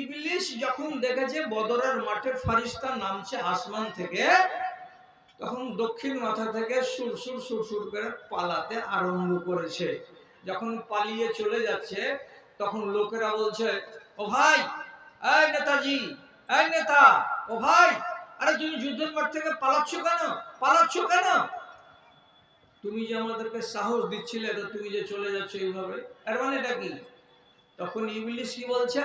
ইবলিশ যখন দেখেছে বদরের মাঠে ফারিস্তা নামছে আসমান থেকে, তখন দক্ষিণ মাথা থেকে সুর সুর সুর সুর করে পালাতে আরম্ভ করেছে। যখন পালিয়ে চলে যাচ্ছে, তখন লোকেরা বলছে, ও ভাই, এই নেতাজি, এই নেতা, ও ভাই, আরে তুমি যুদ্ধের মাঠ থেকে পালাচ্ছ কেন? পালাচ্ছ কেন? তুমি যে আমাদেরকে সাহস দিচ্ছিলে, তো তুমি যে চলে যাচ্ছ এইভাবে? এর মানে এটা কি? তখন ইবলিশ কি বলছে?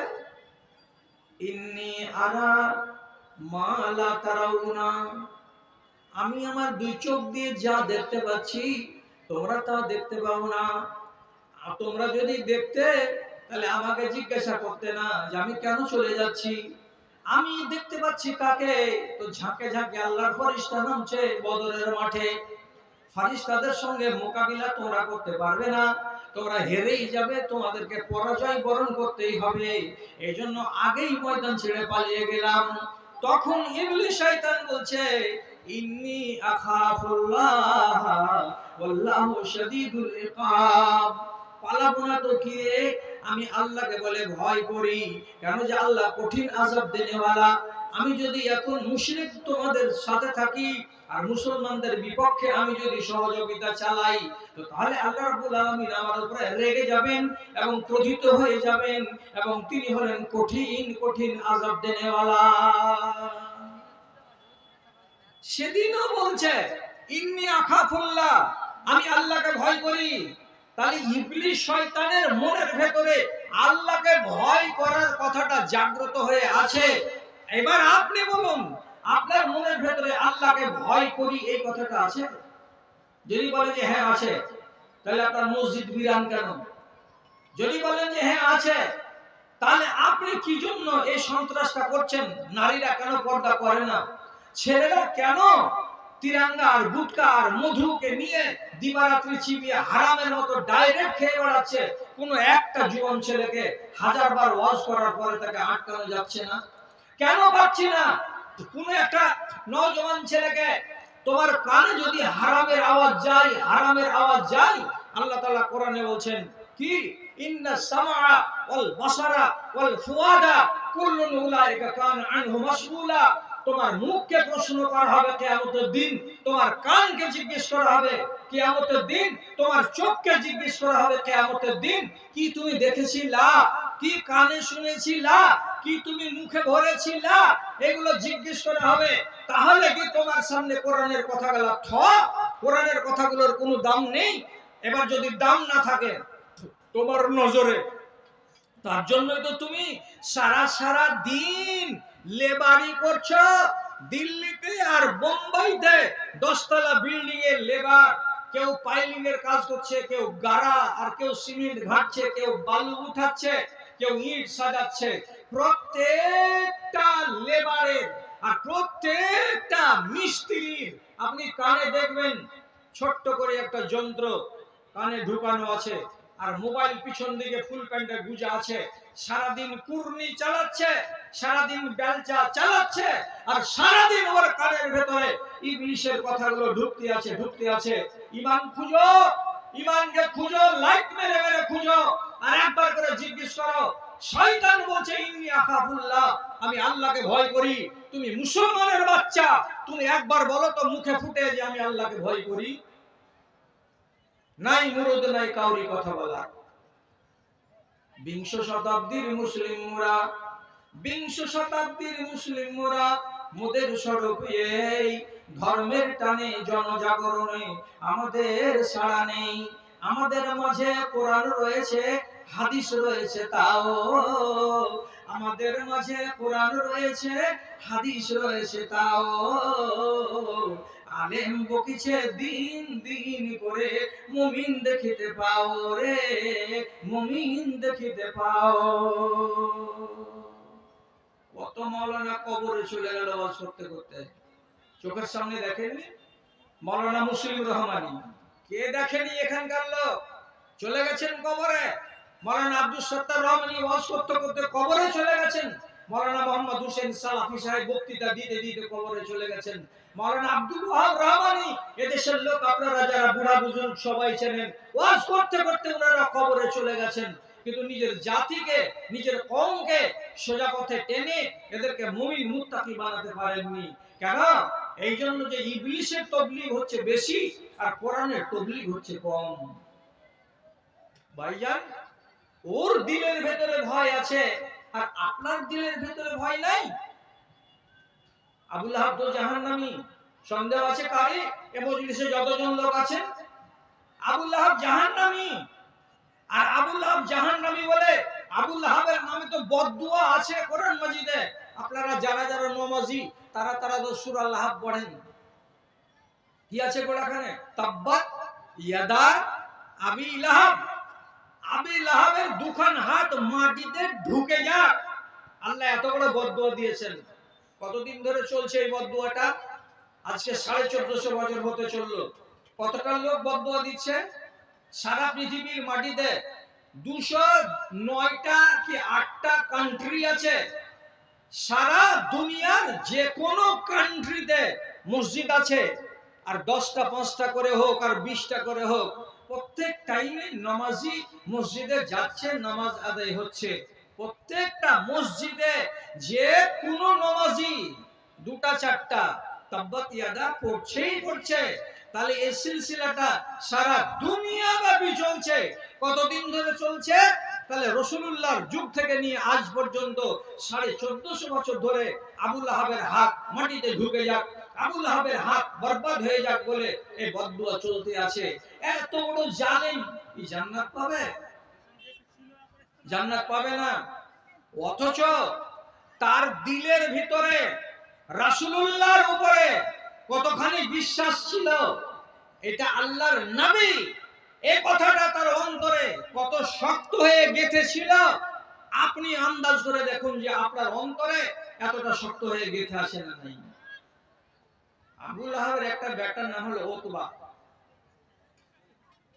আমি আমার দুই চোখ দিয়ে যা দেখতে পাচ্ছি, তোমরা তা দেখতে পাও না। তোমরা যদি দেখতে, তাহলে আমাকে জিজ্ঞাসা করতে না যে আমি কেন চলে যাচ্ছি? আমি দেখতে পাচ্ছি কাকে? তো ঝাঁকে ঝাঁকে আল্লাহর ফরিস্তা নামছে বদরের মাঠে। ফারিস্তাদের সঙ্গে মোকাবিলা তোমরা করতে পারবে না। তোমরা হেরেই যাবে, তোমাদেরকে পরাজয় বরণ করতেই হবে। এই জন্য আগেই ময়দান ছেড়ে পালিয়ে গেলাম। তখন ইবলিশ শয়তান বলছে, ইন্নি আখাফুল্লাহ, ওয়াল্লাহু শাদীদুল ইকাব। পালাবো না তো কি? আমি আল্লাহকে বলে ভয় করি। কেন যে আল্লাহ কঠিন আযাব দেনেওয়ালা। আমি যদি এখন মুশরিক তোমাদের সাথে থাকি আর মুসলমানদের বিপক্ষে আমি যদি সহযোগিতা চালাই, তো তাহলে আল্লাহ রাব্বুল আলামিন আমার উপরে রেগে যাবেন এবং ক্রোধিত হয়ে যাবেন এবং তিনি হলেন কঠিন কঠিন আযাব দেনেওয়ালা। সেদিনও বলছে, ইন্নি আখাফুল্লাহ, আমি আল্লাহকে ভয় করি। তাহলে ইবলিশ শয়তানের মনের ভেতরে আল্লাহকে ভয় করার কথাটা জাগ্রত হয়ে আছে। এবার আপনি বলুন, আপনার মনের ভেতরে আল্লাহকে ভয় করি এই কথাটা আছে? যদি বলেন যে হ্যাঁ আছে, তাহলে আপনার মসজিদ বিরান কেন? যদি বলেন যে হ্যাঁ আছে, তাহলে আপনি কি জন্য এই সন্ত্রাসটা করছেন? নারীরা কেন পর্দা করে না? ছেলেরা কেন তিরাঙ্গা আর গুটকা আর মধুকে নিয়ে দিবারাত্রি চিবিয়ে হারামের মতো ডাইরেক্ট খেয়ে বেড়াচ্ছে? কোনো একটা জীবন ছেলেকে হাজার বার ওয়াজ করার পরে তাকে আটকানো যাচ্ছে না? কেন পাচ্ছি না? কোনো একটা নজওয়ান ছেলেকে তোমার কানে যদি হারামের আওয়াজ যায়, হারামের আওয়াজ যায়, আল্লাহ তাআলা কোরআনে বলছেন, কি? ইন্না সামআ ওয়াল বাসারা ওয়াল ফুয়াদা কুল্লুন কান আনহু মাসউলা। তোমার মুখকে প্রশ্ন করা হবে কিয়ামতের দিন, তোমার কানকে জিজ্ঞেস করা হবে কিয়ামতের দিন, তোমার চোখকে জিজ্ঞেস করা হবে কিয়ামতের দিন। কি তুমি দেখেছিলা? কি কানে শুনেছিলা? কি তুমি মুখে ভরেছিলা এগুলো জিজ্ঞেস করা হবে। তাহলে কি তোমার সামনে কোরআনের কথাগুলো থ? কোরআনের কথাগুলোর কোনো দাম নেই? এবার যদি দাম না থাকে, তোমার নজরে। তার জন্যই তো তুমি সারা সারা দিন লেবারি করছ? দিল্লিতে আর বোম্বাইতে দশতলা বিল্ডিং এর লেবার। কেউ পাইলিং এর কাজ করছে, কেউ গাড়া, আর কেউ সিমেন্ট ঘাটছে, কেউ বালু উঠাচ্ছে, কেউ ইট সাজাচ্ছে। প্রত্যেকটা লেবারের আর প্রত্যেকটা মিস্ত্রির, আপনি কানে দেখবেন, ছোট্ট করে একটা যন্ত্র কানে ঢুকানো আছে। আর মোবাইল পিছন দিকে ফুল প্যান্টে গুজা আছে। সারাদিন কুর্নি চালাচ্ছে, সারাদিন বেলচা চালাচ্ছে, আর সারাদিন ওর কানের ভেতরে ইংলিশের কথাগুলো ঢুকতে আছে ঢুকতে আছে। ইমান খুঁজো ইমানকে খুঁজো, লাইট মেরে মেরে খুঁজো, আর একবার করে জিজ্ঞেস করো, শয়তান বলছে, ইন্নি আখাফুল্লাহ, আমি আল্লাহকে ভয় করি, তুমি মুসলমানের বাচ্চা, তুমি একবার বলো তো মুখে ফুটে যে আমি আল্লাহকে ভয় করি। নাই মুরুদ, নাই কাউরি কথা বলা। বিংশ শতাব্দীর মুসলিম মোরা, বিংশ শতাব্দীর মুসলিম মোরা, মোদের স্বরূপ এই। ধর্মের টানে জনজাগরণে আমাদের সাড়া নেই। আমাদের মাঝে কোরআন রয়েছে, হাদিস রয়েছে, তাও আমাদের মাঝে কোরআন রয়েছে, হাদিস রয়েছে, তাও আলেম বকিছে দিন দিন করে, মুমিন দেখিতে পাও রে, মুমিন দেখিতে পাও। কত মৌলানা কবরে চলে গেল করতে করতে। চোখের সামনে দেখেননি? মৌলানা মুসলিম রহমানি। কে দেখেনি এখানকার লোক? চলে গেছেন কবরে? মৌলানা আব্দুল সত্তার রহমানি ওয়াজ করতে করতে কবরে চলে গেছেন। মৌলানা মোহাম্মদ হোসেন সালাফি সাহেব বক্তৃতা দিতে দিতে কবরে চলে গেছেন। মৌলানা আব্দুল ওয়াহাব রহমানি, এদেশের লোক আপনারা যারা বুড়া বুজুর্গ সবাই চেনেন, ওয়াজ করতে করতে ওনারা কবরে চলে গেছেন। কিন্তু নিজের জাতিকে, নিজের কমকে সোজা পথে টেনে এদেরকে মুমিন মুত্তাকি বানাতে পারেননি। কেন? এই জন্য যে ইবলিশের তবলিগ হচ্ছে বেশি আর কোরআনের তবলিগ হচ্ছে কম। ভাইজান ওর দিলের ভেতরে ভয় আছে, আর আপনার দিলের ভেতরে ভয় নাই? আবুল আহাব তো জাহান্নামী, সন্দেহ আছে কারে? এ মজলিসে যতজন লোক আছেন। আবুল আহাব জাহান্নামী, আর আবুল আহাব জাহান্নামী বলে আবুল আহাবের নামে তো বদদুয়া আছে কোরআন মাজিদে। আপনারা যারা যারা নমাজি, তারা তারা তো সূরা লাহাব পড়েন। কি আছে গোড়াখানে? তাব্বাত, ইয়াদা, আবি লাহাব। আবি লাহাবের দুখান হাত মাটিতে ঢুকে যাক। আল্লাহ এত বড় বদদুয়া দিয়েছেন। কতদিন ধরে চলছে এই বদদুয়াটা? আজকে সাড়ে চোদ্দশো বছর হতে চলল। কতটা লোক বদদুয়া দিচ্ছে? সারা পৃথিবীর মাটিতে দুশো নয়টা কি আটটা কান্ট্রি আছে। সারা দুনিয়ার যে কোনো কান্ট্রিতে মসজিদ আছে। আর দশটা, পাঁচটা করে হোক আর বিশটা করে হোক, প্রত্যেক টাইমে নামাজি মসজিদে যাচ্ছে, নামাজ আদায় হচ্ছে। প্রত্যেকটা মসজিদে যে কোনো নামাজি দুটা, চারটা তাব্বাত তাহলে চলছে। কতদিন ধরে চলছে? তাহলে যুগ থেকে নিয়ে আজ পর্যন্ত সাড়ে চোদ্দশো বছর ধরে হাত মাটিতে ঢুকে যাক। আবুল হাত বরবাদ হয়ে যাক বলে এই বদুয়া চলতে আছে। এত বড় কি জান্নাত পাবে? জান্নাত পাবে না। অথচ তার দিলের ভিতরে রাসূলুল্লাহর উপরে কতখানি বিশ্বাস ছিল, এটা আল্লাহর নবী এই কথাটা তার অন্তরে কত শক্ত হয়ে গেঁথেছিল। আপনি আন্দাজ করে দেখুন যে আপনার অন্তরে এতটা শক্ত হয়ে গেঁথে আসে না নাই। আবুল আহাবের একটা ব্যাটার নাম হলো ওতবা।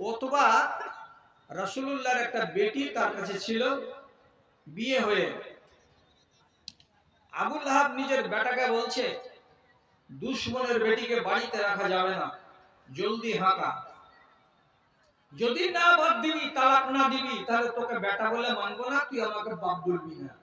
ওতবা রসুলুল্লাহর একটা বেটি তার কাছে ছিল, বিয়ে হয়ে। আবুল আহাব নিজের বেটাকে বলছে, দুশ্মনের বেটিকে বাড়িতে রাখা যাবে না, জলদি হাঁকা যদি না বাদ দিবি, তালাক না দিবি, তাহলে তোকে বেটা বলে মানবো না, তুই আমাকে বাপ বলবি না।